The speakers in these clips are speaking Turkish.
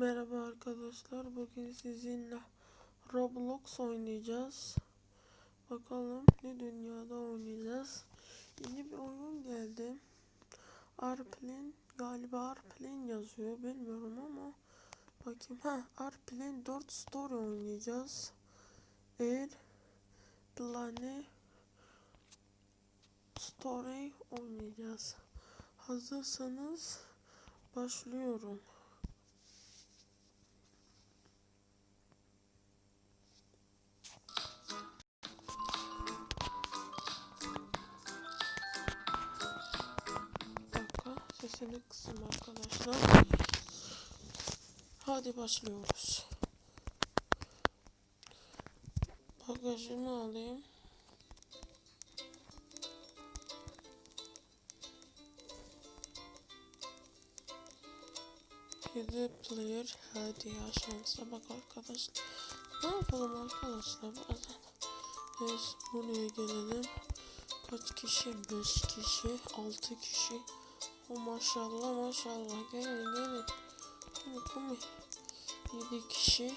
Merhaba arkadaşlar. Bugün sizinle Roblox oynayacağız. Bakalım ne dünyada oynayacağız. Yeni bir oyun geldi. Arplane galiba Arplane yazıyor bilmiyorum ama bakayım. Ha Arplane 4 Story oynayacağız. Air Plane Story oynayacağız. Hazırsanız başlıyorum. Kısın arkadaşlar. Hadi başlıyoruz. Bagajımı alayım. Hadi player hadi ya şansa bak arkadaşlar. Ne yapalım arkadaşlar bazen. Neyse buraya gelelim. Kaç kişi? 5 kişi, 6 kişi. O maşallah maşallah gelin gelin. Come come. 7 kişi,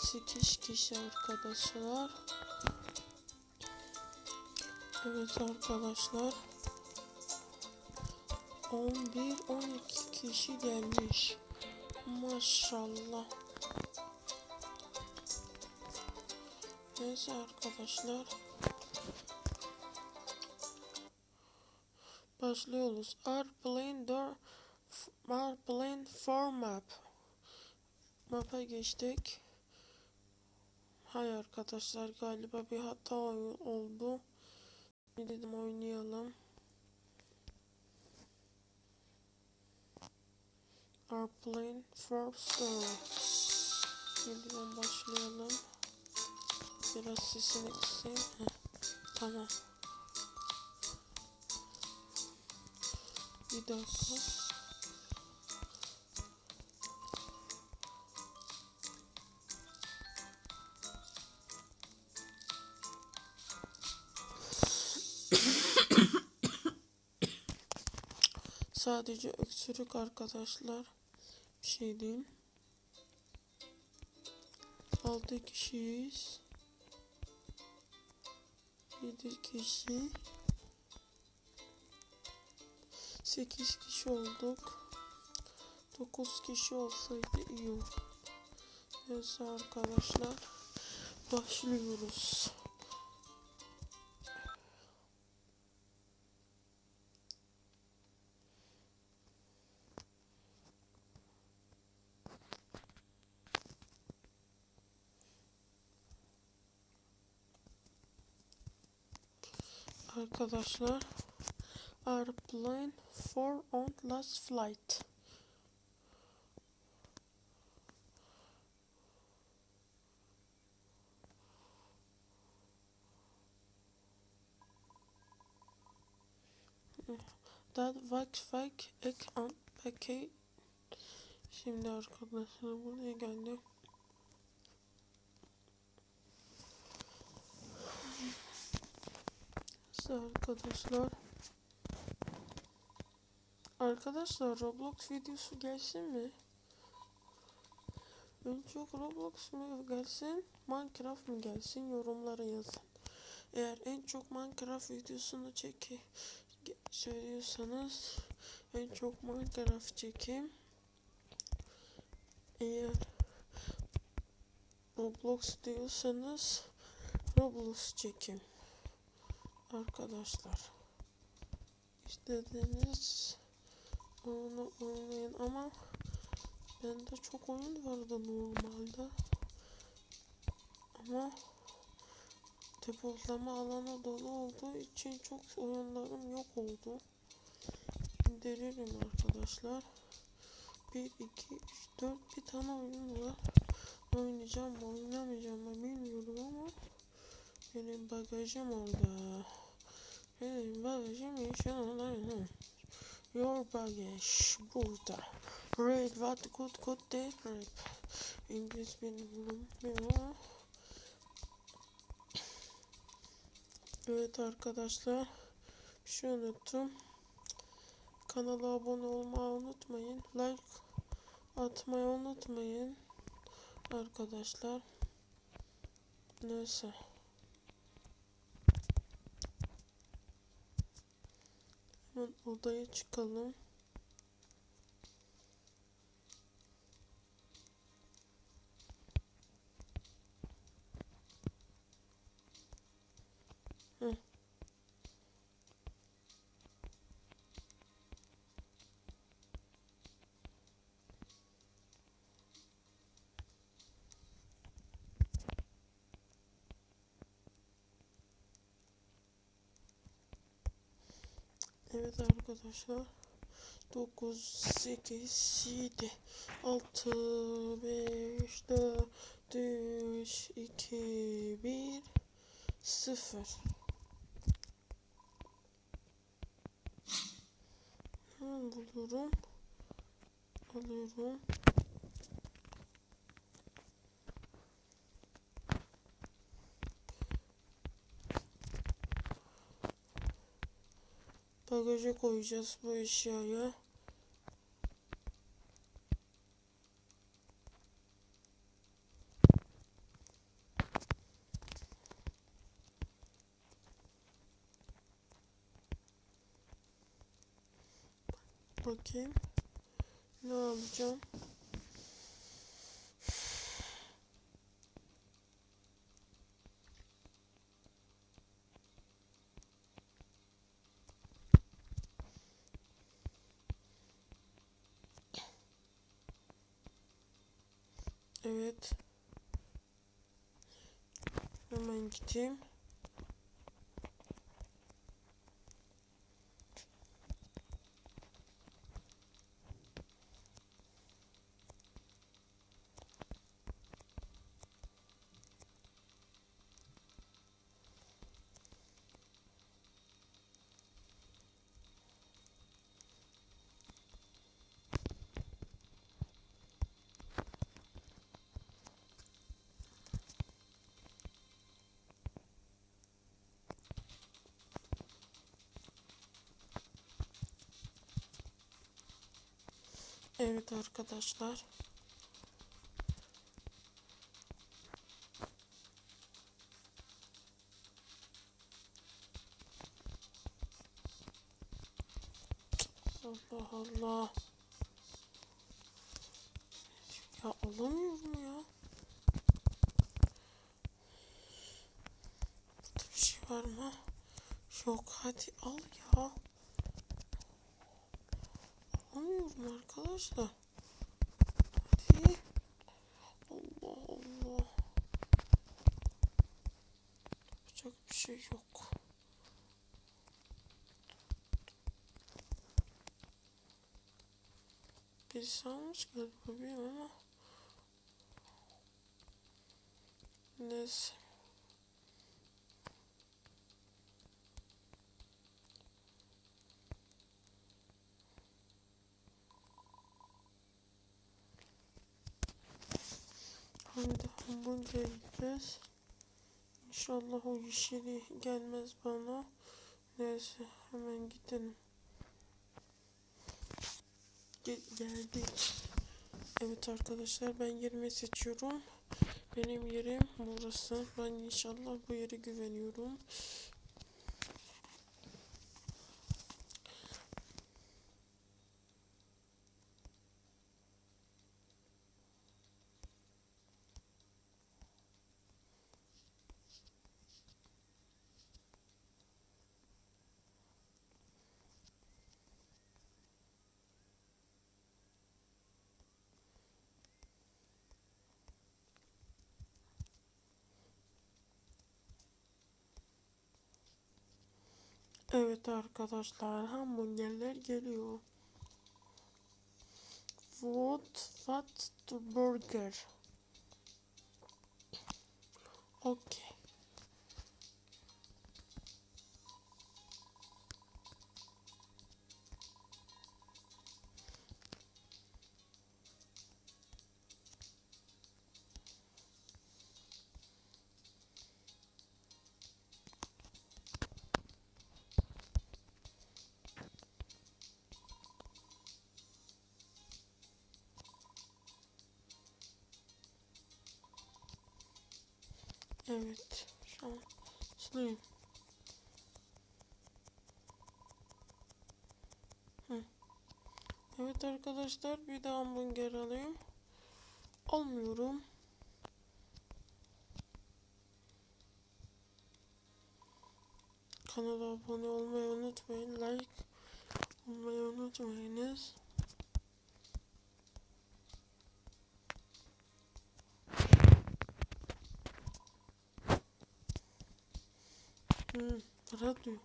8 kişi arkadaşlar. Evet arkadaşlar. 11 12 kişi gelmiş. Maşallah. Neyse arkadaşlar. Başlıyoruz. Airplane door Airplane for map. Map'a geçtik. Hay arkadaşlar galiba bir hata oldu. Bir dedim oynayalım. Airplane for story. Yeniden başlayalım. Biraz sesini kısayım. Heh, tamam. Bir dakika. Sadece öksürük arkadaşlar. Bir şey diyeyim. 6 kişiyiz. 7 kişi. 8 kişi olduk. 9 kişi olsaydı iyi olur. Neyse arkadaşlar. Başlıyoruz. Arkadaşlar. Airplane for on last flight. That vak vak ek an peki. Şimdi arkadaşlar buraya geldim. Arkadaşlar. Arkadaşlar Roblox videosu gelsin mi? En çok Roblox mu gelsin, Minecraft mı gelsin yorumlara yazın. Eğer en çok Minecraft videosunu çeki söylüyorsanız en çok Minecraft çekeyim. Eğer Roblox diyorsanız Roblox çekeyim. Arkadaşlar. İstediğiniz onu oynayın ama bende çok oyun vardı normalde. Ama depolama alanı dolu olduğu için çok oyunlarım yok oldu. İndiririm arkadaşlar. 1, 2, 3, 4 bir tane oyun var. Oynayacağım mı oynamayacağım mı bilmiyorum ama benim bagajım orada. Benim bagajım inşallah. Your baggage burada. Read what good good day grip. İngiliz. Bilmiyorum. Evet arkadaşlar. Bir şey unuttum. Kanala abone olmayı unutmayın. Like atmayı unutmayın arkadaşlar. Neyse. Hemen odaya çıkalım. Evet arkadaşlar. 9, 8, 7, 6, 5, 4, 3, 2, 1, 0. Hemen buluyorum. Alıyorum. Bagaja koyacağız bu eşyayı. Bakayım. Ne alacağım? Evet. Hemen gideyim. Evet arkadaşlar. Allah Allah. Ya alamıyorum ya. Burada bir şey var mı? Yok hadi al ya. Alamıyorum arkadaşlar. Hadi. Allah Allah. Yapacak bir şey yok. Birisi almış galiba bilmiyorum ama. Neyse. Şimdi hamburger yiyeceğiz. İnşallah o yeşili gelmez bana. Neyse hemen gidelim. Gel geldik. Evet arkadaşlar ben yerimi seçiyorum. Benim yerim burası. Ben inşallah bu yere güveniyorum. Evet arkadaşlar hamburgerler geliyor. What the burger? Okay. Evet. Şanslıyım. Hı. Evet arkadaşlar bir de hamburger alayım. Almıyorum. Kanala abone olmayı unutmayın. Like olmayı unutmayınız. Radyo.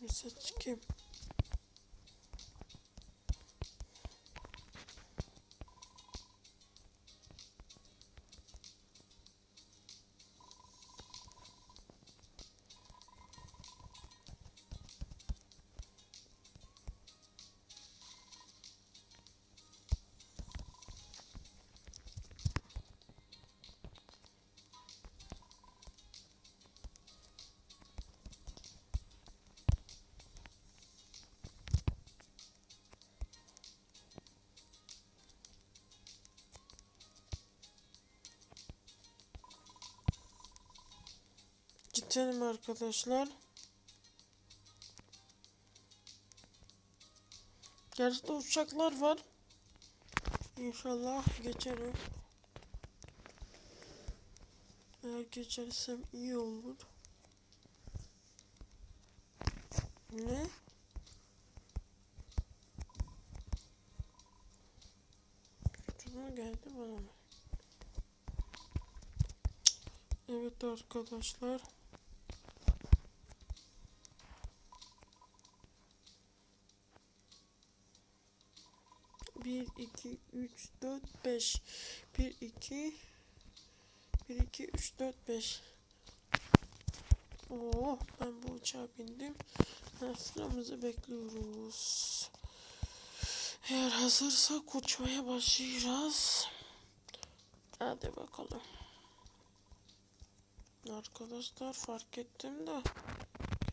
Mesela çıkayım. Gidelim arkadaşlar. Gerçi uçaklar var. İnşallah geçerim. Eğer geçersem iyi olur. Ne? Mü geldi bana? Evet arkadaşlar. 3, 4, 5. 1, 2, 1, 2, 3, 4, 5. Oo, ben bu uçağa bindim. Ha, sıramızı bekliyoruz. Eğer hazırsak uçmaya başlayacağız. Hadi bakalım. Arkadaşlar fark ettim de.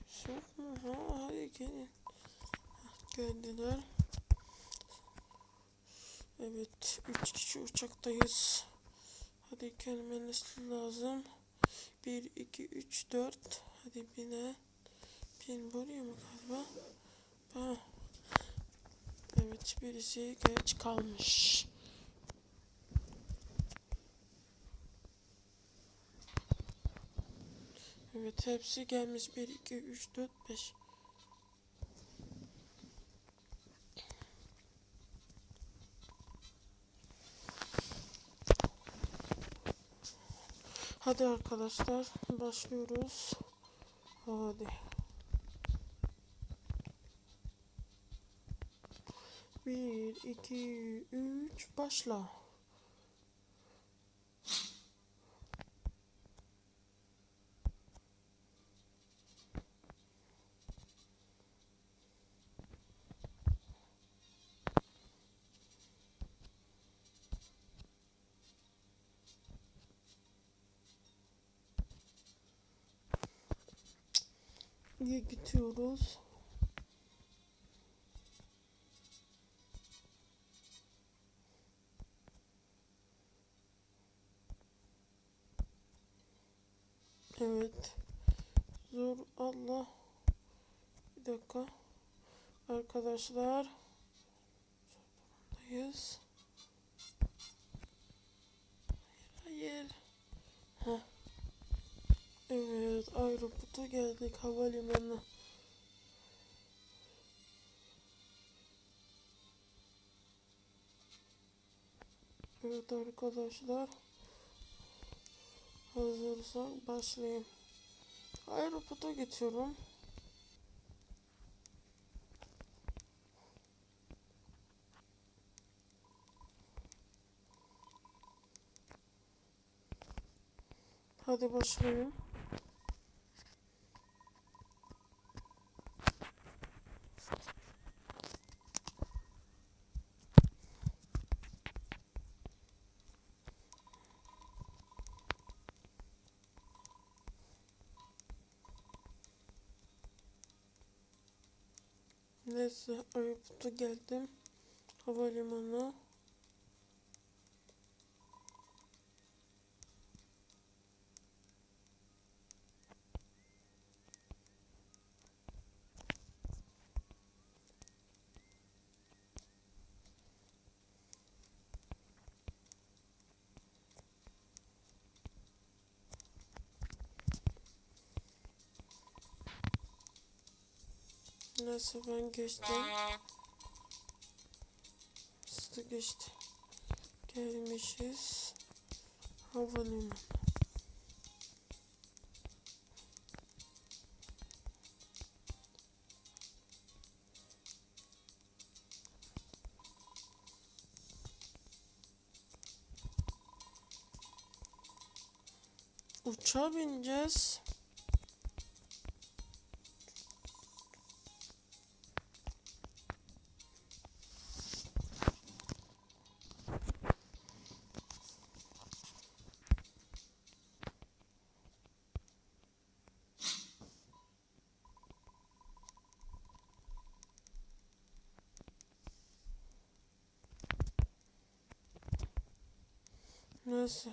Kimse yok mu? Ha, hadi gelin. Geldiler. Evet, üç kişi uçaktayız. Hadi gelmeniz lazım. 1, 2, 3, 4. Hadi bine. Bin buraya mı galiba? Ha. Evet, birisi geç kalmış. Evet, hepsi gelmiş. 1, 2, 3, 4, 5. Hadi arkadaşlar başlıyoruz. Hadi. Bir, iki, üç, başla. İyi gidiyoruz. Evet. Zor Allah. Bir dakika. Arkadaşlar. Zorundayız. Hayır. Heh. Evet aeroporta geldik havalimanına. Evet arkadaşlar. Hazırsak başlayayım. Aeroporta geçiyorum. Hadi başlayalım. Neyse Ayıptı geldim. Havalimanı. Neyse ben geçtim. De geçti. Gelmişiz. Havalimanı. Uçağa bineceğiz. Neyse.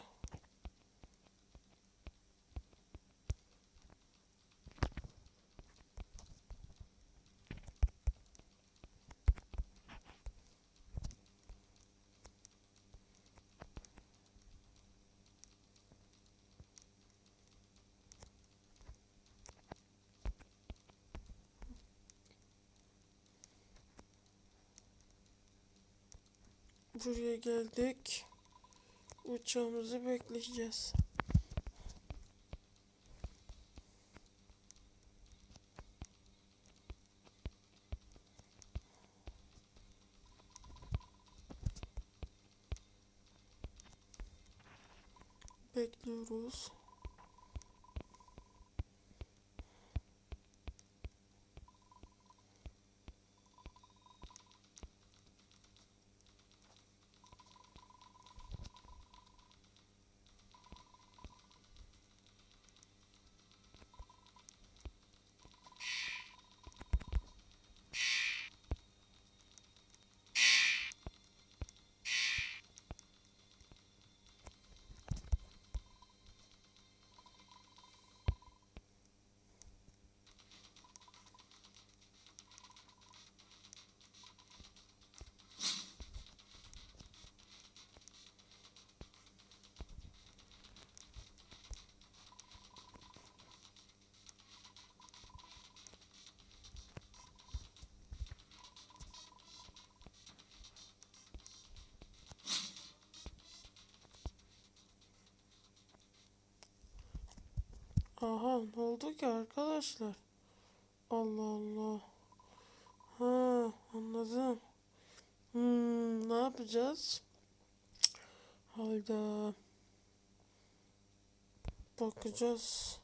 Buraya geldik. Uçağımızı bekleyeceğiz. Bekliyoruz. Aha ne oldu ki arkadaşlar? Allah Allah. Ha anladım. Hmm, ne yapacağız? Hayda. Bakacağız.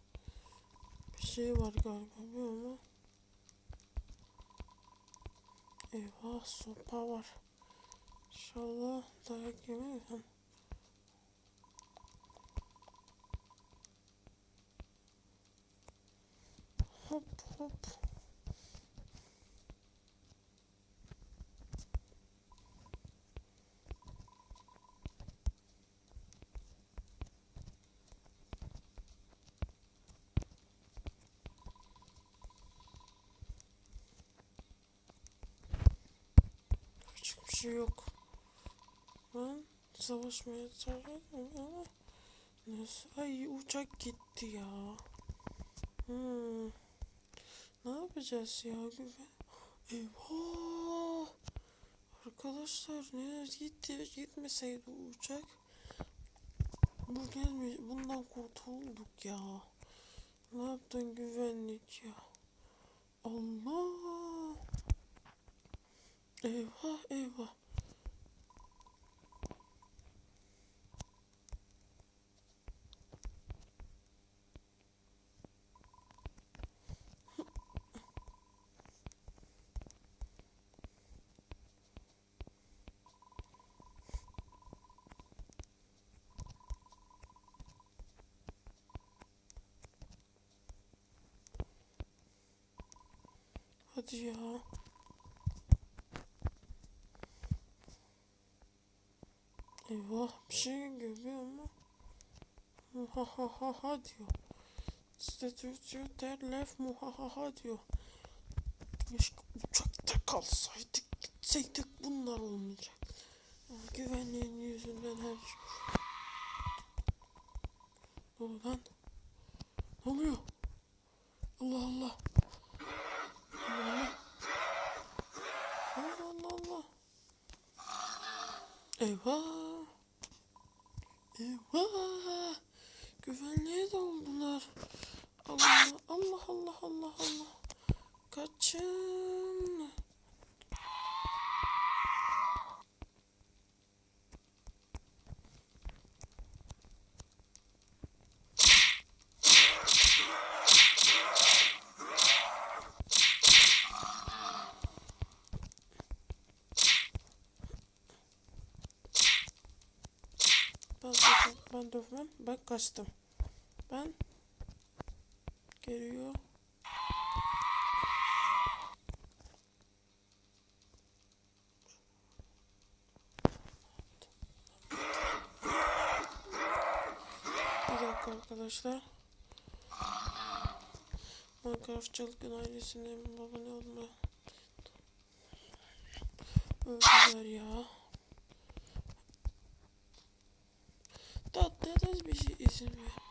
Bir şey var galiba bir ama. Eyvah sopa var. İnşallah dayak yemeyiz. Hop hop. Küçük bir şey yok. Ben savaşmaya çalışıyorum ama neyse. Ay uçak gitti ya. Hmm. Ne yapacağız ya güven? Eyvah! Arkadaşlar ne gitti gitmeseydi uçak. Bu gelmiş bundan kurtulduk ya. Ne yaptın güvenlik ya? Allah! Eyvah eyvah. Hadi ya. Eyvah bir şey görüyor mu? Ha ha ha ha diyor. Statüsü der left mu diyor. Keşke uçakta kalsaydık gitseydik bunlar olmayacak. Ya, Güvenliğin yüzünden her şey. Ne? Ne oluyor? Allah. Allah Allah. Allah Allah Allah. Eyvah. Eyvah. Güvenliğe daldılar. Allah Allah Allah Allah Allah. Kaçın. Ben, dövmem, ben kaçtım. Ben geliyor. Bir dakika arkadaşlar. Minecraft Çılgın ailesine abone olma. Öldüler ya. Tatlı bir şey izin ver.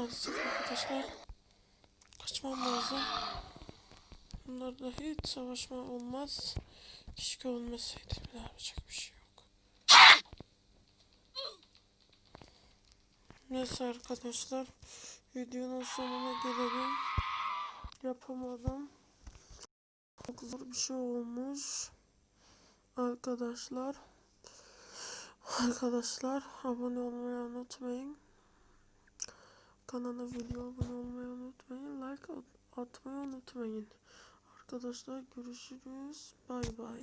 Maalesef arkadaşlar. Kaçmam lazım. Bunlarla hiç savaşma olmaz. Keşke olmasaydı. Bir daha yapacak bir şey yok. Neyse arkadaşlar. Videonun sonuna gelelim. Yapamadım. Çok zor bir şey olmuş. Arkadaşlar. Arkadaşlar abone olmayı unutmayın. Kanala video abone olmayı unutmayın. Like at- atmayı unutmayın. Arkadaşlar görüşürüz. Bay bay.